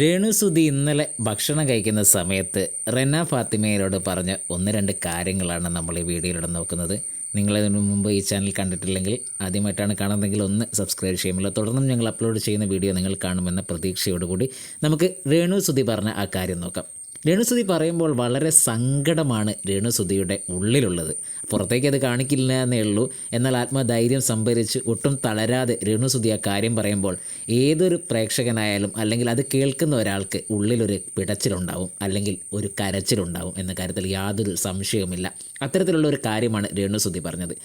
രേണു സുധി ഇന്നലെ ഭക്ഷണം കഴിക്കുന്ന സമയത്ത് റെന ഫാത്തിമയിലോട് പറഞ്ഞ ഒന്ന് രണ്ട് കാര്യങ്ങളാണ് നമ്മൾ ഈ വീഡിയോയിലൂടെ നോക്കുന്നത്. നിങ്ങളതിന് മുമ്പ് ഈ ചാനൽ കണ്ടിട്ടില്ലെങ്കിൽ ആദ്യമായിട്ടാണ് കാണുന്നതെങ്കിൽ ഒന്ന് സബ്സ്ക്രൈബ് ചെയ്യുമല്ലോ തുടർന്നും ഞങ്ങൾ അപ്ലോഡ് ചെയ്യുന്ന വീഡിയോ നിങ്ങൾ കാണുമെന്ന പ്രതീക്ഷയോടുകൂടി നമുക്ക് രേണു സുധി പറഞ്ഞ ആ കാര്യം നോക്കാം. രേണുസുതി പറയുമ്പോൾ വളരെ സങ്കടമാണ് രേണുസുതിയുടെ ഉള്ളിലുള്ളത്. പുറത്തേക്ക് അത് കാണിക്കില്ല എന്നേ ഉള്ളൂ. എന്നാൽ ആത്മധൈര്യം സംഭരിച്ച് ഒട്ടും തളരാതെ രേണുസുതി ആ കാര്യം പറയുമ്പോൾ ഏതൊരു പ്രേക്ഷകനായാലും അല്ലെങ്കിൽ അത് കേൾക്കുന്ന ഒരാൾക്ക് ഉള്ളിലൊരു പിടച്ചിലുണ്ടാവും അല്ലെങ്കിൽ ഒരു കരച്ചിലുണ്ടാവും എന്ന കാര്യത്തിൽ യാതൊരു സംശയവുമില്ല. അത്തരത്തിലുള്ള ഒരു കാര്യമാണ് രേണുസുതി പറഞ്ഞത്.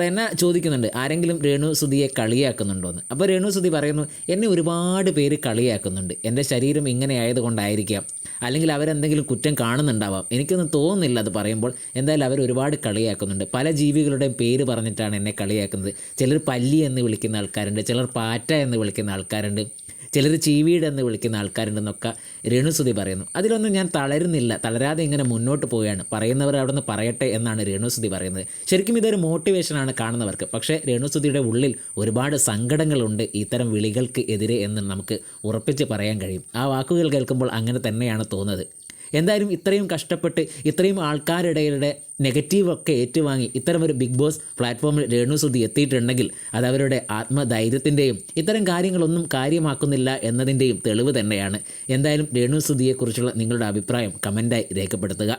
റെന ചോദിക്കുന്നുണ്ട് ആരെങ്കിലും രേണു സുധിയെ കളിയാക്കുന്നുണ്ടോ എന്ന് അപ്പോൾ രേണു സുധി പറയുന്നു എന്നെ ഒരുപാട് പേര് കളിയാക്കുന്നുണ്ട്. എന്റെ ശരീരം ഇങ്ങനെ ആയതുകൊണ്ടായിരിക്കാം. അല്ലെങ്കിൽ അവരെന്തെങ്കിലും കുറ്റം കാണുന്നുണ്ടാവാം. എനിക്കൊന്നും തോന്നുന്നില്ല അത് പറയുമ്പോൾ. എന്തായാലും അവർ ഒരുപാട് കളിയാക്കുന്നുണ്ട്. പല ജീവികളുടെയും പേര് പറഞ്ഞിട്ടാണ് എന്നെ കളിയാക്കുന്നത്. ചിലർ പല്ലി എന്ന് വിളിക്കുന്ന ആൾക്കാരുണ്ട്. ചിലർ പാറ്റ എന്ന് വിളിക്കുന്ന ആൾക്കാരുണ്ട്. ചിലർ ചീവീട് എന്ന് വിളിക്കുന്ന ആൾക്കാരുണ്ടെന്നൊക്കെ രേണുസുതി പറയുന്നു. അതിലൊന്നും ഞാൻ തളരുന്നില്ല. തളരാതെ ഇങ്ങനെ മുന്നോട്ട് പോവുകയാണ്. പറയുന്നവർ അവിടെ നിന്ന് പറയട്ടെ എന്നാണ് രേണുസുതി പറയുന്നത്. ശരിക്കും ഇതൊരു മോട്ടിവേഷനാണ് കാണുന്നവർക്ക്. പക്ഷേ രേണുസുതിയുടെ ഉള്ളിൽ ഒരുപാട് സങ്കടങ്ങളുണ്ട് ഇത്തരം വിളികൾക്ക് എതിരെ എന്ന് നമുക്ക് ഉറപ്പിച്ച് പറയാൻ കഴിയും. ആ വാക്കുകൾ കേൾക്കുമ്പോൾ അങ്ങനെ തന്നെയാണ് തോന്നുന്നത്. എന്തായാലും ഇത്രയും കഷ്ടപ്പെട്ട് ഇത്രയും ആൾക്കാരുടെ നെഗറ്റീവൊക്കെ ഏറ്റുവാങ്ങി ഇത്തരമൊരു ബിഗ് ബോസ് പ്ലാറ്റ്ഫോമിൽ രേണു സുധി എത്തിയിട്ടുണ്ടെങ്കിൽ അത് അവരുടെ ആത്മധൈര്യത്തിന്റെയും ഇത്തരം കാര്യങ്ങളൊന്നും കാര്യമാക്കുന്നില്ല എന്നതിന്റെയും തെളിവ് തന്നെയാണ്. എന്തായാലും രേണു സുധിയെക്കുറിച്ചുള്ള നിങ്ങളുടെ അഭിപ്രായം കമന്റായി രേഖപ്പെടുത്തുക.